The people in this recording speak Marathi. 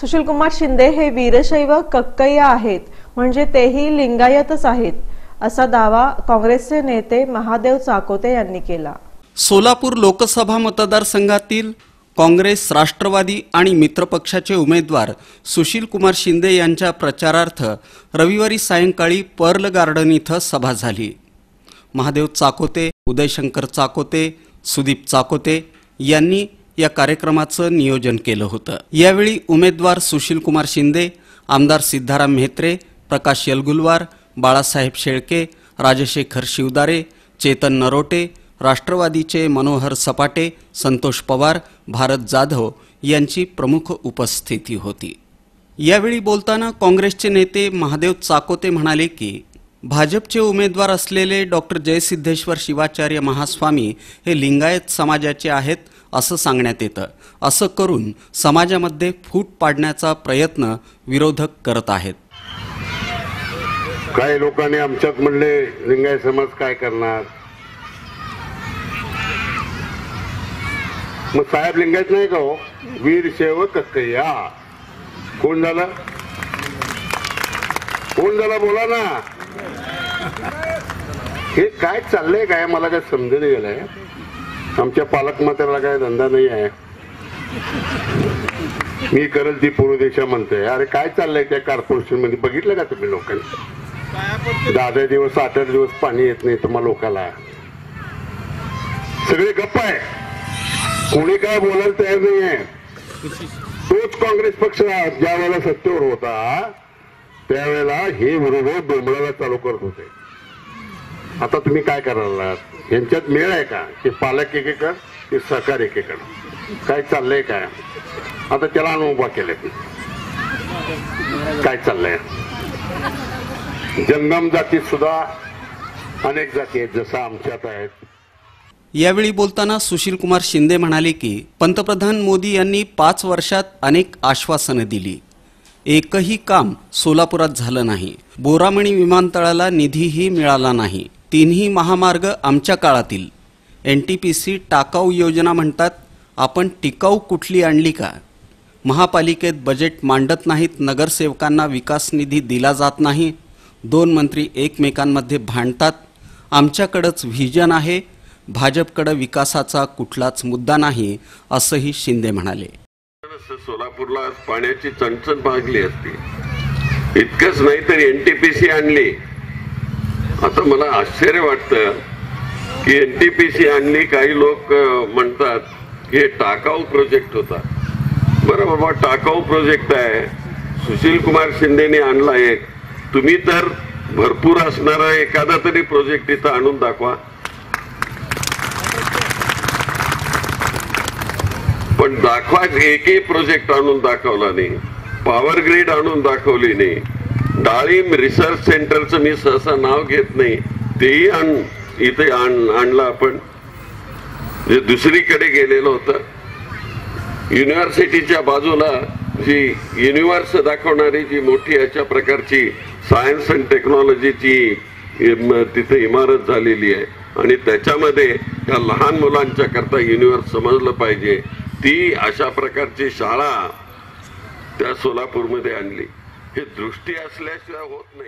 सुशीलकुमार शिंदे हे वीरशैव कक्कय्या आहेत. म्हणजे तेही लिंगायतच आहेत असा दावा काँग्रेसचे नेते महादेव चाकोते यांनी केला. सोलापूर लोकसभा मतदारसंघातील काँग्रेस राष्ट्रवादी आणि मित्रपक्षाचे उमेदवार सुशील कुमार शिंदे यांच्या प्रचारार्थ रविवारी सायंकाळी पर्ल गार्डन इथं सभा झाली. महादेव चाकोते उदयशंकर चाकोते सुदीप चाकोते यांनी या कार्यक्रमाचं नियोजन केलं होतं. यावेळी उमेदवार सुशीलकुमार शिंदे आमदार सिद्धाराम म्हेत्रे प्रकाश यलगुलवार बाळासाहेब शेळके राजशेखर शिवदारे चेतन नरोटे राष्ट्रवादीचे मनोहर सपाटे संतोष पवार भारत जाधव यांची प्रमुख उपस्थिती होती. यावेळी बोलताना काँग्रेसचे नेते महादेव चाकोते म्हणाले की भाजपचे उमेदवार असलेले डॉक्टर जयसिद्धेश्वर शिवाचार्य महास्वामी हे लिंगायत समाजाचे आहेत असं सांगण्यात येतं. असं करून समाजामध्ये फूट पाडण्याचा प्रयत्न विरोधक करत आहेत. काही लोकांनी आमच्यात म्हणले लिंगायत समाज काय करणार? मग साहेब लिंगायत नाही का हो? वीर शेव कक्कय्या कोण झालं? कोण झाला? बोला ना. हे काय चाललंय काय? मला काय समजून गेलंय. आमच्या पालकमंत्र्याला काय धंदा नाही आहे. मी करेल ती पूर्व दिशा म्हणते अरे काय चाललंय त्या कॉर्पोरेशनमध्ये? बघितलं का तुम्ही लोकांनी? दहा दिवस आठ आठ दिवस पाणी येत नाही तुम्हाला लोकाला. सगळे गप्प आहे. कोणी काय बोलायला तयार नाही आहे. तोच काँग्रेस पक्ष ज्या वेळेला सत्तेवर होता त्यावेळेला हे विरोध डोंबळाला चालू करत होते. आता तुम्ही काय करायला यांच्यात मेळ आहे का? की पालक एकेकर की सहकार एकेकर काय चाललंय काय? आता त्याला अनुभव उभा केलंय काय चाललंय? जंगम जातीत सुद्धा अनेक जाती आहेत जसं आमच्यात आहेत. यावेळी बोलताना सुशील कुमार शिंदे म्हणाले की पंतप्रधान मोदी यांनी पाच वर्षात अनेक आश्वासनं दिली. एकही काम सोलापुरात झालं नाही. बोरामणी विमानतळाला निधीही मिळाला नाही. तिन्ही महामार्ग आमच्या काळातील. एन टी पी सी टाकाऊ योजना म्हणतात आपण टिकाऊ कुठली आणली का? महापालिकेत बजेट मांडत नाहीत नगरसेवकांना विकास निधी दिला जात नाही. दोन मंत्री एकमेकांमध्ये भांडतात. आमच्याकडंच व्हिजन आहे भाजपकडं विकासाचा कुठलाच मुद्दा नाही असंही शिंदे म्हणाले. सोलापूरला पाण्याची चणचण भागली असते. इतकंच नाही तर सी आणली. आता मला आश्चर्य वाटतं की एन टी पी सी आणली काही लोक म्हणतात की हे टाकाऊ प्रोजेक्ट होता. बरं बाबा टाकाऊ प्रोजेक्ट आहे. सुशील कुमार शिंदेने आणला एक. तुम्ही तर भरपूर असणारा एखादा तरी प्रोजेक्ट इथं आणून दाखवा. पण दाखवा एकही प्रोजेक्ट आणून दाखवला नाही. पॉवर ग्रीड आणून दाखवली नाही. डाळिंब रिसर्च सेंटरचं मी सहसा नाव घेत नाही. तेही आण इथे आण आणलं आपण. जे दुसरीकडे गेलेलं होतं. युनिव्हर्सिटीच्या बाजूला जी युनिव्हर्स दाखवणारी जी मोठी अशा प्रकारची सायन्स अँड टेक्नॉलॉजीची तिथे इमारत झालेली आहे. आणि त्याच्यामध्ये त्या लहान मुलांच्या करता युनिव्हर्स समजलं पाहिजे. ती अशा प्रकारची शाळा त्या सोलापूरमध्ये आणली. हे दृष्टी असल्याशिवाय होत नाही.